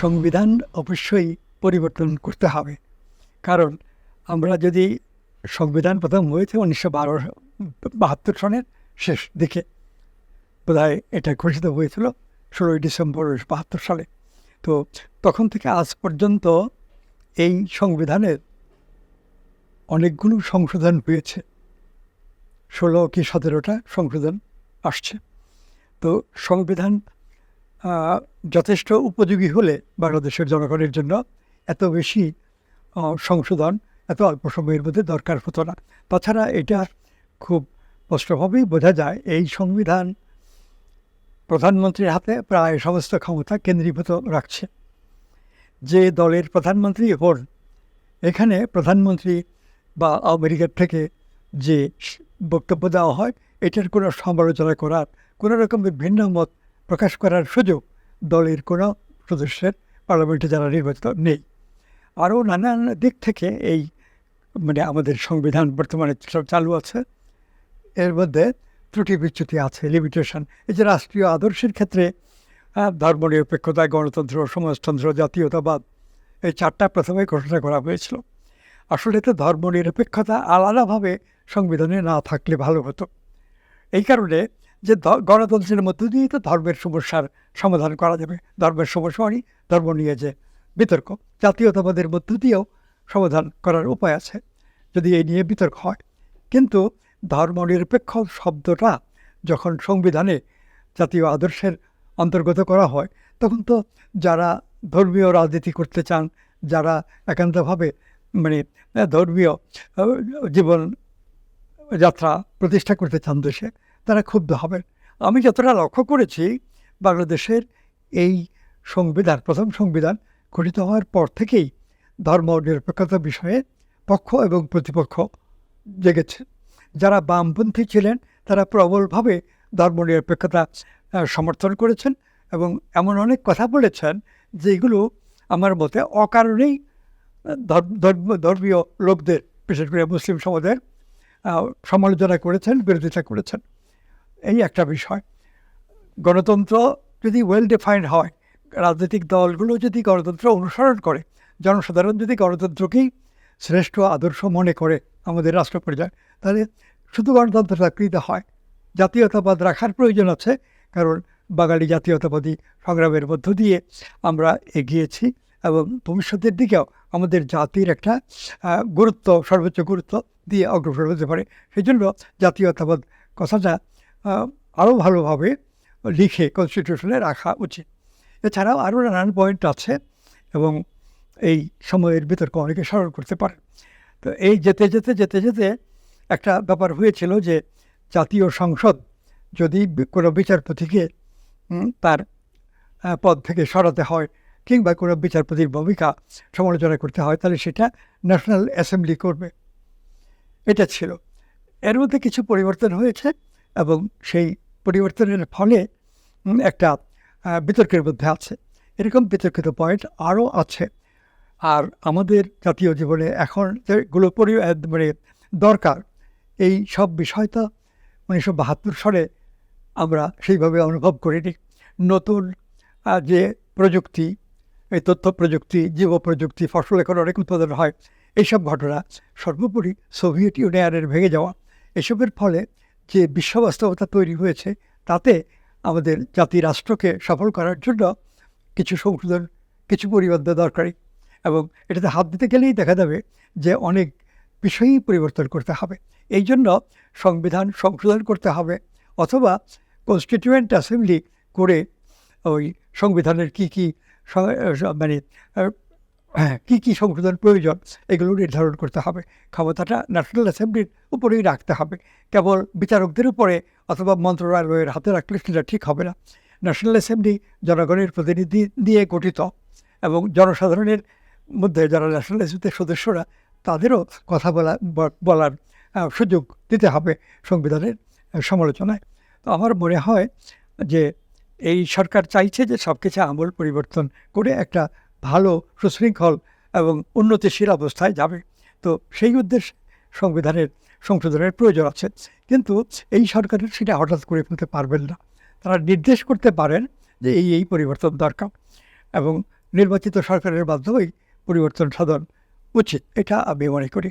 সংবিধান অবশ্যই পরিবর্তন করতে হবে। কারণ আমরা যদি সংবিধান প্রথম হয়েছে উনিশশো বারো বাহাত্তর সনের শেষ দিকে, বোধহয় এটা ঘোষিত হয়েছিল ষোলোই ডিসেম্বর বাহাত্তর সালে। তো তখন থেকে আজ পর্যন্ত এই সংবিধানের অনেকগুলো সংশোধন হয়েছে। ষোলো কি সতেরোটা সংশোধন আসছে। তো সংবিধান যথেষ্ট উপযোগী হলে বাংলাদেশের জনগণের জন্য এত বেশি সংশোধন এত অল্প সময়ের মধ্যে দরকার হতো না। তাছাড়া এটা খুব স্পষ্টভাবেই বোঝা যায়, এই সংবিধান প্রধানমন্ত্রীর হাতে প্রায় সমস্ত ক্ষমতা কেন্দ্রীভূত রাখছে। যে দলের প্রধানমন্ত্রী হন এখানে প্রধানমন্ত্রী বা আমেরিকার থেকে যে বক্তব্য দেওয়া হয়, এটার কোনো সমালোচনা করার কোনো রকমের ভিন্ন মত প্রকাশ করার সুযোগ দলের কোনো সদস্যের পার্লামেন্টে যারা নির্বাচিত নেই। আরও নানান দিক থেকে এই মানে আমাদের সংবিধান বর্তমানে চা- চালু আছে। এর মধ্যে ত্রুটি বিচ্যুতি আছে লিমিটেশন এই যে রাষ্ট্রীয় আদর্শের ক্ষেত্রে আহ, ধর্মনিরপেক্ষতা গণতন্ত্র সমাজতন্ত্র জাতীয়তাবাদ এই চারটা প্রথমে ঘোষণা করা হয়েছিল। আসলে তো ধর্মনিরপেক্ষতা আলাদাভাবে সংবিধানে না থাকলে ভালো হতো। এই কারণে যে গণতন্ত্রের মধ্য দিয়েই তো ধর্মের সমস্যার সমাধান করা যাবে। ধর্মের সমস্যা মানে ধর্ম নিয়ে যে বিতর্ক। জাতীয়তাবাদের মধ্য দিয়েও সমাধান করার উপায় আছে, যদি এই নিয়ে বিতর্ক হয়। কিন্তু ধর্মনিরপেক্ষ শব্দটা যখন সংবিধানে জাতীয় আদর্শের অন্তর্গত করা হয়, তখন তো যারা ধর্মীয় রাজনীতি করতে চান, যারা একান্তভাবে মানে ধর্মীয় জীবন যাত্রা প্রতিষ্ঠা করতে চান দেশে তারা ক্ষুব্ধ হবেন। আমি যতটা লক্ষ্য করেছি, বাংলাদেশের এই সংবিধান, প্রথম সংবিধান গঠিত হওয়ার পর থেকেই ধর্ম নিরপেক্ষতা বিষয়ে পক্ষ এবং প্রতিপক্ষ জেগেছে। যারা বামপন্থী ছিলেন, তারা প্রবলভাবে ধর্ম নিরপেক্ষতা সমর্থন করেছেন এবং এমন অনেক কথা বলেছেন যেগুলো আমার মতে অকারণেই, ধর্ম- ধর্ম- ধর্মীয় লোকদের, বিশেষ করে মুসলিম সমাজের সমালোচনা করেছেন, বিরোধিতা করেছেন। এই একটা বিষয়। গণতন্ত্র যদি ওয়েল ডিফাইন্ড হয়, রাজনৈতিক দলগুলো যদি গণতন্ত্র অনুসরণ করে, জনসাধারণ যদি গণতন্ত্রকেই শ্রেষ্ঠ আদর্শ মনে করে আমাদের রাষ্ট্র পর্যায়ে তাহলে শুধু গণতন্ত্র চাকরিতে হয়। জাতীয়তাবাদ রাখার প্রয়োজন আছে, কারণ বাঙালি জাতীয়তাবাদী সংগ্রামের মধ্য দিয়ে আমরা এগিয়েছি এবং ভবিষ্যতের দিকেও আমাদের জাতির একটা গুরুত্ব, সর্বোচ্চ গুরুত্ব দিয়ে অগ্রসর হতে পারে। সেই জন্য জাতীয়তাবাদ কথাটা আরও ভালোভাবে লিখে কনস্টিটিউশনে রাখা উচিত। এছাড়াও আরও নানান পয়েন্ট আছে এবং এই সময়ের বিতর্ক অনেকে স্মরণ করতে পারে। তো এই যেতে যেতে যেতে যেতে একটা ব্যাপার হয়েছিল যে জাতীয় সংসদ যদি কোনো বিচারপতিকে তার পদ থেকে সরাতে হয় কিংবা কোনো বিচারপতির ভূমিকা সমালোচনা করতে হয়, তাহলে সেটা ন্যাশনাল অ্যাসেম্বলি করবে। এটা ছিল। এর মধ্যে কিছু পরিবর্তন হয়েছে। এবং সেই পরিবর্তনের ফলে একটা বিতর্কের মধ্যে আছে। এরকম বিতর্কিত পয়েন্ট আরও আছে। আর আমাদের জাতীয় জীবনে এখন যেগুলো পরি মানে দরকার, এই সব বিষয়টা উনিশশো বাহাত্তর সালে আমরা সেইভাবে অনুভব করিনি। নতুন যে প্রযুক্তি, এই তথ্য প্রযুক্তি, জীব প্রযুক্তি, ফসল এখন অনেক উৎপাদন হয় এইসব ঘটনা সর্বোপরি সোভিয়েত ইউনিয়নের ভেঙে যাওয়া। এসবের ফলে যে বিশ্ব বাস্তবতা তৈরি হয়েছে, তাতে আমাদের জাতি রাষ্ট্রকে সফল করার জন্য কিছু সংশোধন, কিছু পরিবর্তন দরকারি। এবং এটাতে হাত দিতে গেলেই দেখা যাবে যে অনেক বিষয়ই পরিবর্তন করতে হবে। এই জন্য সংবিধান সংশোধন করতে হবে অথবা কনস্টিটিউয়েন্ট অ্যাসেম্বলি করে ওই সংবিধানের কী কী মানে কী কী সংশোধন প্রয়োজন, এগুলো নির্ধারণ করতে হবে। ক্ষমতাটা ন্যাশনাল অ্যাসেম্বলির উপরেই রাখতে হবে। কেবল বিচারকদের উপরে অথবা মন্ত্রণালয়ের হাতে রাখলে সেটা ঠিক হবে না। ন্যাশনাল অ্যাসেম্বলি জনগণের প্রতিনিধি দিয়ে গঠিত এবং জনসাধারণের মধ্যে যারা ন্যাশনাল অ্যাসেম্বলির সদস্যরা, তাদেরও কথা বলা বলার সুযোগ দিতে হবে সংবিধানের সমালোচনায়। তো আমার মনে হয় যে এই সরকার চাইছে যে সব কিছু আমূল পরিবর্তন করে একটা ভালো, সুশৃঙ্খল এবং উন্নতিশীল অবস্থায় যাবে। তো সেই উদ্দেশ্যে সংবিধানের সংশোধনের প্রয়োজন আছে। কিন্তু এই সরকারের সেটা হঠাৎ করে ফেলতে পারবেন না। তারা নির্দেশ করতে পারেন যে এই এই পরিবর্তন দরকার এবং নির্বাচিত সরকারের মাধ্যমেই পরিবর্তন সাধন উচিত, এটা আমি মনে করি।